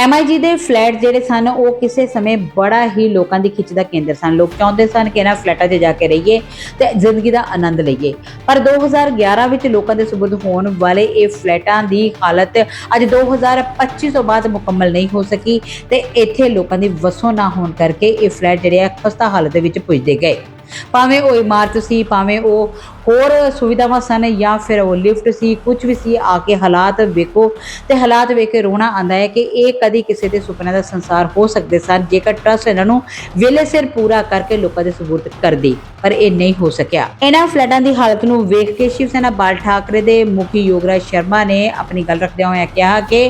ਐਮਆਈਜੀ ਦੇ ਫਲੈਟ ਜਿਹੜੇ ਸਨ, ਉਹ ਕਿਸੇ ਸਮੇਂ ਬੜਾ ਹੀ ਲੋਕਾਂ ਦੀ ਖਿੱਚ ਦਾ ਕੇਂਦਰ ਸਨ। ਲੋਕ ਚਾਹੁੰਦੇ ਸਨ ਕਿ ਇਹਨਾਂ ਫਲੈਟਾਂ 'ਚ ਜਾ ਕੇ ਰਹੀਏ ਤੇ ਜ਼ਿੰਦਗੀ ਦਾ ਆਨੰਦ ਲਈਏ। ਪਰ 2011 ਵਿੱਚ ਲੋਕਾਂ ਦੇ ਸਬੁਰਦ ਹੋਣ ਵਾਲੇ ਇਹ ਫਲੈਟਾਂ ਦੀ ਹਾਲਤ ਅੱਜ 2025 ਤੋਂ ਬਾਅਦ ਮੁਕੰਮਲ ਨਹੀਂ ਹੋ ਸਕੀ ਤੇ ਇੱਥੇ ਲੋਕਾਂ ਦੀ ਵਸੋਂ ਨਾ ਹੋਣ ਕਰਕੇ ਇਹ ਫਲੈਟ ਜਿਹੜੇ ਆ ਖਸਤਾ ਹਾਲਤ ਦੇ ਵਿੱਚ ਪੁੱਜਦੇ ਗਏ। ਭਾਵੇਂ ਉਹ ਇਮਾਰਤ ਸੀ, ਭਾਵੇਂ ਉਹ ਹੋਰ ਸੁਵਿਧਾਵਾਂ ਸਨ ਜਾਂ ਫਿਰ ਉਹ ਲਿਫਟ ਸੀ ਕੁਝ ਵੀ ਸੀ, ਆ ਕੇ ਹਾਲਾਤ ਵੇਖੋ ਤੇ ਹਾਲਾਤ ਵੇਖ ਕੇ ਰੋਣਾ ਆਂਦਾ ਹੈ ਕਿ ਇਹ ਕਦੀ ਕਿਸੇ ਦੇ ਸੁਪਨੇ ਦਾ ਸੰਸਾਰ ਹੋ ਸਕਦੇ ਸਨ, ਜੇਕਰ ਟਰਸਟ ਇਹਨਾਂ ਨੂੰ ਵੇਲੇ ਸਿਰ ਪੂਰਾ ਕਰਕੇ ਲੋਕਾਂ ਦੇ ਸਬੂਤ ਕਰਦੀ, ਪਰ ਇਹ ਨਹੀਂ ਹੋ ਸਕਿਆ। ਇਹਨਾਂ ਫਲੈਟਾਂ ਦੀ ਹਾਲਤ ਨੂੰ ਵੇਖ ਕੇ ਸ਼ਿਵ ਸੈਨਾ ਬਾਲ ਠਾਕਰੇ ਦੇ ਮੁਖੀ ਯੋਗਰਾਜ ਸ਼ਰਮਾ ਨੇ ਆਪਣੀ ਗੱਲ ਰੱਖਦਿਆਂ ਹੋਇਆਂ ਕਿਹਾ ਕਿ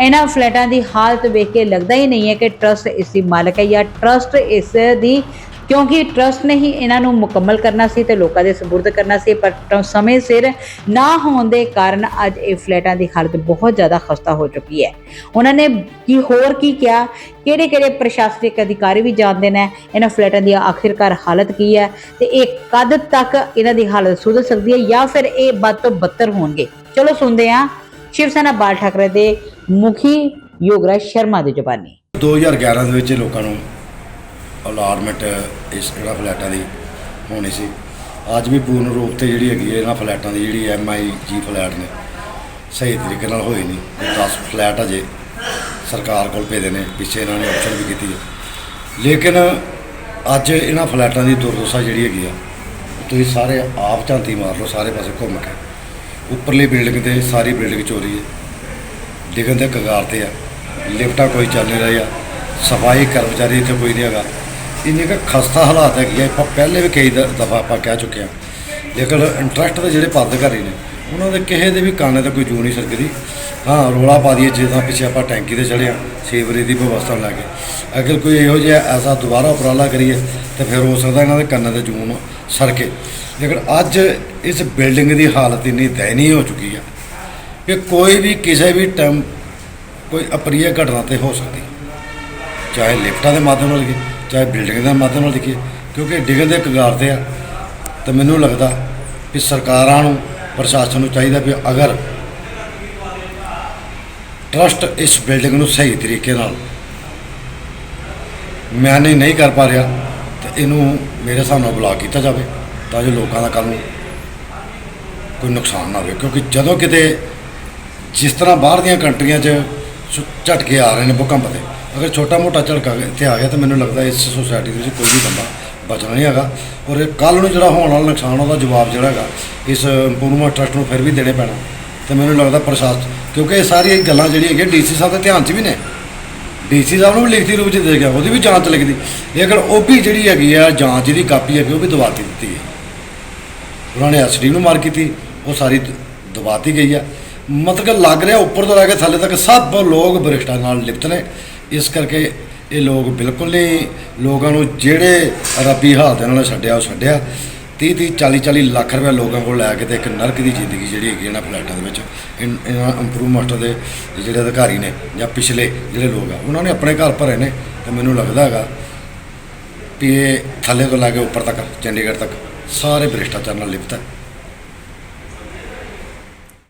ਇਹਨਾਂ ਫਲੈਟਾਂ ਦੀ ਹਾਲਤ ਵੇਖ ਕੇ ਲੱਗਦਾ ਹੀ ਨਹੀਂ ਹੈ ਕਿ ਟਰਸਟ ਇਸ ਦੀ ਮਾਲਕ ਹੈ ਜਾਂ ਟਰਸਟ ਇਸ ਦੀ ਕਿਉਂਕਿ ਟਰਸਟ ਨੇ ਹੀ ਇਹਨਾਂ ਨੂੰ ਮੁਕੰਮਲ ਕਰਨਾ ਸੀ ਤੇ ਲੋਕਾਂ ਦੇ ਸਪੁਰਦ ਕਰਨਾ ਸੀ, ਪਰ ਸਮੇਂ ਸਿਰ ਨਾ ਹੋਣ ਦੇ ਕਾਰਨ ਅੱਜ ਇਹ ਫਲੈਟਾਂ ਦੀ ਹਾਲਤ ਬਹੁਤ ਜ਼ਿਆਦਾ ਖਸਤਾ ਹੋ ਚੁੱਕੀ ਹੈ। ਉਹਨਾਂ ਨੇ ਕੀ ਹੋਰ ਕੀ ਕਿਹਾ? ਕਿਹੜੇ ਕਿਹੜੇ ਪ੍ਰਸ਼ਾਸਨਿਕ ਅਧਿਕਾਰੀ ਵੀ ਜਾਣਦੇ ਨੇ ਇਹਨਾਂ ਫਲੈਟਾਂ ਦੀ ਆਖਿਰਕਾਰ ਹਾਲਤ ਕੀ ਹੈ ਤੇ ਇਹ ਕਦ ਤੱਕ ਇਹਨਾਂ ਦੀ ਹਾਲਤ ਸੁਧਰ ਸਕਦੀ ਹੈ ਜਾਂ ਫਿਰ ਇਹ ਬਦ ਤੋਂ ਬੱਤਰ ਹੋਣਗੇ? ਚਲੋ ਸੁਣਦੇ ਹਾਂ। ਸ਼ਿਵ ਸੈਨਾ ਬਾਲ ਠਾਕਰੇ ਦੇ ਮੁਖੀ ਯੋਗਰਾਜ ਸ਼ਰਮਾ ਦੀ ਜ਼ੁਬਾਨੀ। 2011 ਦੇ ਵਿੱਚ ਲੋਕਾਂ ਨੂੰ ਅਲਾਟਮੈਂਟ ਇਸ ਜਿਹੜਾ ਫਲੈਟਾਂ ਦੀ ਹੋਣੀ ਸੀ। ਅੱਜ ਵੀ ਪੂਰਨ ਰੂਪ ਤੇ ਜਿਹੜੀ ਹੈਗੀ ਹੈ, ਇਹਨਾਂ ਫਲੈਟਾਂ ਦੀ ਜਿਹੜੀ ਐਮ ਆਈ ਜੀ ਫਲੈਟ ਨੇ, ਸਹੀ ਤਰੀਕੇ ਨਾਲ ਹੋਈ ਨਹੀਂ। 10 ਫਲੈਟ ਅਜੇ ਸਰਕਾਰ ਕੋਲ ਭੇਜੇ ਨੇ, ਪਿੱਛੇ ਇਹਨਾਂ ਨੇ ਆਪਸ਼ਨ ਵੀ ਕੀਤੀ ਹੈ। ਲੇਕਿਨ ਅੱਜ ਇਹਨਾਂ ਫਲੈਟਾਂ ਦੀ ਦੁਰਦਸ਼ਾ ਜਿਹੜੀ ਹੈਗੀ ਆ, ਤੁਸੀਂ ਸਾਰੇ ਆਪ ਝਾਂਤੀ ਮਾਰ ਲਓ, ਸਾਰੇ ਪਾਸੇ ਘੁੰਮ ਕੇ। ਉੱਪਰਲੀ ਬਿਲਡਿੰਗ ਤੇ ਸਾਰੀ ਬਿਲਡਿੰਗ ਚੋਰੀ ਹੈ। ਡਿਗਨ ਦੇ ਕਗਾਰ ਤੇ ਆ। ਲਿਫਟਾਂ ਕੋਈ ਚੱਲ ਨਹੀਂ ਰਹੀ ਆ ਸਫ਼ਾਈ ਕਰਮਚਾਰੀ ਇੱਥੇ ਕੋਈ ਨਹੀਂ ਹੈਗਾ। ਇੰਨੇ ਕੁ ਖਸਤਾ ਹਾਲਾਤ ਹੈਗੇ ਆ, ਆਪਾਂ ਪਹਿਲੇ ਵੀ ਕਈ ਦਫਾ ਆਪਾਂ ਕਹਿ ਚੁੱਕੇ ਆ। ਲੇਕਿਨ ਇੰਟਰਸਟ ਦੇ ਜਿਹੜੇ ਪੱਦਕਾਰੀ ਨੇ, ਉਹਨਾਂ ਦੇ ਕਿਸੇ ਦੇ ਵੀ ਕਾਨੇ ਤੇ ਕੋਈ ਜੂ ਨਹੀਂ ਸਰਕਦੀ ਹਾਂ, ਰੋਲਾ ਪਾ ਦਈਏ, ਜਿੱਦਾਂ ਪਿੱਛੇ ਆਪਾਂ ਟੈਂਕੀ ਤੇ ਚੜ੍ਹੇ ਆ ਸੀਵਰੇਜ ਦੀ ਵਿਵਸਥਾ ਨੂੰ ਲੈ ਕੇ। ਅਗਰ ਕੋਈ ਇਹੋ ਜਿਹਾ ਐਸਾ ਦੁਬਾਰਾ ਉਪਰਾਲਾ ਕਰੀਏ, ਤਾਂ ਫਿਰ ਹੋ ਸਕਦਾ ਇਹਨਾਂ ਦੇ ਕੰਨਾਂ ਤੇ ਜੂਨ ਸਰਕੇ ਲੇਕਿਨ ਅੱਜ ਇਸ ਬਿਲਡਿੰਗ ਦੀ ਹਾਲਤ ਇੰਨੀ ਦਇਨੀय ਹੋ ਚੁੱਕੀ ਆ, ਕਿ ਕੋਈ ਵੀ ਕਿਸੇ ਵੀ ਟਾਈਮ ਕੋਈ ਅਪਰੀय ਘਟਨਾ ਤੇ ਹੋ ਸਕਦੀ। ਚਾਹੇ ਲਿਫਟਾਂ ਦੇ ਮਾਧਿਅਮ ਨਾਲ ਲਿਖੇ ਚਾਹੇ ਬਿਲਡਿੰਗ ਦੇ ਮਾਧਿਅਮ ਨਾਲ ਲਿਖੇ ਕਿਉਂਕਿ ਡਿੱਗਣ ਦੇ ਕਗਾਰ ਤੇ ਆ, ਤਾਂ ਮੈਨੂੰ ਲੱਗਦਾ ਕਿ ਸਰਕਾਰਾਂ ਨੂੰ, ਪ੍ਰਸ਼ਾਸਨ ਨੂੰ ਚਾਹੀਦਾ ਵੀ ਅਗਰ ਟਰਸਟ ਇਸ ਬਿਲਡਿੰਗ ਨੂੰ ਸਹੀ ਤਰੀਕੇ ਨਾਲ ਮੈਨੇਜ ਨਹੀਂ ਕਰ ਪਾ ਰਿਹਾ, ਤਾਂ ਇਹਨੂੰ ਮੇਰੇ ਹਿਸਾਬ ਨਾਲ ਬਲਾਕ ਕੀਤਾ ਜਾਵੇ, ਤਾਂ ਜੋ ਲੋਕਾਂ ਦਾ ਕੰਮ ਕੋਈ ਨੁਕਸਾਨ ਨਾ ਹੋਵੇ, ਕਿਉਂਕਿ ਜਦੋਂ ਕਿਤੇ ਜਿਸ ਤਰ੍ਹਾਂ ਬਾਹਰ ਦੀਆਂ ਕੰਟਰੀਆਂ 'ਚ ਸੁ- ਝਟਕੇ ਆ ਰਹੇ ਨੇ ਭੂਕੰਪ ਦੇ ਅਗਰ ਛੋਟਾ ਮੋਟਾ ਝਟਕਾ ਇੱਥੇ ਆ ਗਿਆ ਤਾਂ ਮੈਨੂੰ ਲੱਗਦਾ ਇਸ ਸੋਸਾਇਟੀ ਦੇ ਵਿੱਚ ਕੋਈ ਵੀ ਬੰਦਾ ਬਚਣਾ ਨਹੀਂ ਹੈਗਾ। ਔਰ ਕੱਲ ਨੂੰ ਜਿਹੜਾ ਹੋਣ ਵਾਲਾ ਨੁਕਸਾਨ, ਉਹਦਾ ਜਵਾਬ ਜਿਹੜਾ ਹੈਗਾ, ਇਸ ਇੰਪਰੂਵਮੈਂਟ ਟਰਸਟ ਨੂੰ ਫਿਰ ਵੀ ਦੇਣੇ ਪੈਣਾ। ਤੇ ਮੈਨੂੰ ਲੱਗਦਾ ਪ੍ਰਸ਼ਾਸਨ, ਕਿਉਂਕਿ ਇਹ ਸਾਰੀਆਂ ਗੱਲਾਂ ਜਿਹੜੀਆਂ ਹੈਗੀਆਂ ਡੀਸੀ ਸਾਹਿਬ ਦੇ ਧਿਆਨ 'ਚ ਵੀ ਨੇ। ਡੀਸੀ ਸਾਹਿਬ ਨੂੰ ਵੀ ਲਿਖਤੀ ਰੂਪ 'ਚ ਦੇ ਗਿਆ, ਉਹਦੀ ਵੀ ਜਾਂਚ ਲਿਖਦੀ ਲੇਕਿਨ ਉਹ ਵੀ ਜਿਹੜੀ ਹੈਗੀ ਆ, ਜਾਂਚ ਦੀ ਕਾਪੀ ਹੈਗੀ, ਉਹ ਵੀ ਦਵਾਤੀ ਦਿੱਤੀ ਹੈ। ਉਹਨਾਂ ਨੇ ਐਸਡੀ ਨੂੰ ਮਾਰ ਕੀਤੀ, ਉਹ ਸਾਰੀ ਦਵਾਤੀ ਗਈ ਆ। ਮਤਲਬ ਕਿ ਲੱਗ ਰਿਹਾ, ਉੱਪਰ ਤੋਂ ਲੈ ਕੇ ਥੱਲੇ ਤੱਕ ਸਭ ਲੋਕ ਬਰਿਸ਼ਟਾ ਨਾਲ ਲਿਪਤ ਨੇ। ਇਸ ਕਰਕੇ ਇਹ ਲੋਕ ਬਿਲਕੁਲ ਨਹੀਂ, ਲੋਕਾਂ ਨੂੰ ਜਿਹੜੇ ਰੱਬੀ ਹਾਲਤ ਨਾਲ ਛੱਡਿਆ, ਉਹ ਛੱਡਿਆ। 30 30 40 40 ਲੱਖ ਰੁਪਏ ਲੋਕਾਂ ਕੋਲ ਲੈ ਕੇ ਤੇ ਇੱਕ ਨਰਕ ਦੀ ਜ਼ਿੰਦਗੀ ਜਿਹੜੀ ਹੈਗੀ ਇਹਨਾਂ ਫਲੈਟਾਂ ਦੇ ਵਿੱਚ, ਇਨ- ਇਹਨਾਂ ਇੰਪਰੂਵ ਮਾਸਟਰ ਦੇ ਜਿਹੜੇ ਅਧਿਕਾਰੀ ਨੇ ਜਾਂ ਪਿਛਲੇ ਜਿਹੜੇ ਲੋਕ ਆ, ਉਹਨਾਂ ਨੇ ਆਪਣੇ ਘਰ ਭਰੇ ਨੇ ਤੇ ਮੈਨੂੰ ਲੱਗਦਾ ਹੈਗਾ ਵੀ ਇਹ ਥੱਲੇ ਤੋਂ ਲੈ ਕੇ ਉੱਪਰ ਤੱਕ, ਚੰਡੀਗੜ੍ਹ ਤੱਕ ਸਾਰੇ ਭ੍ਰਿਸ਼ਟਾਚਾਰ ਨਾਲ ਲਿਪਤ ਹੈ।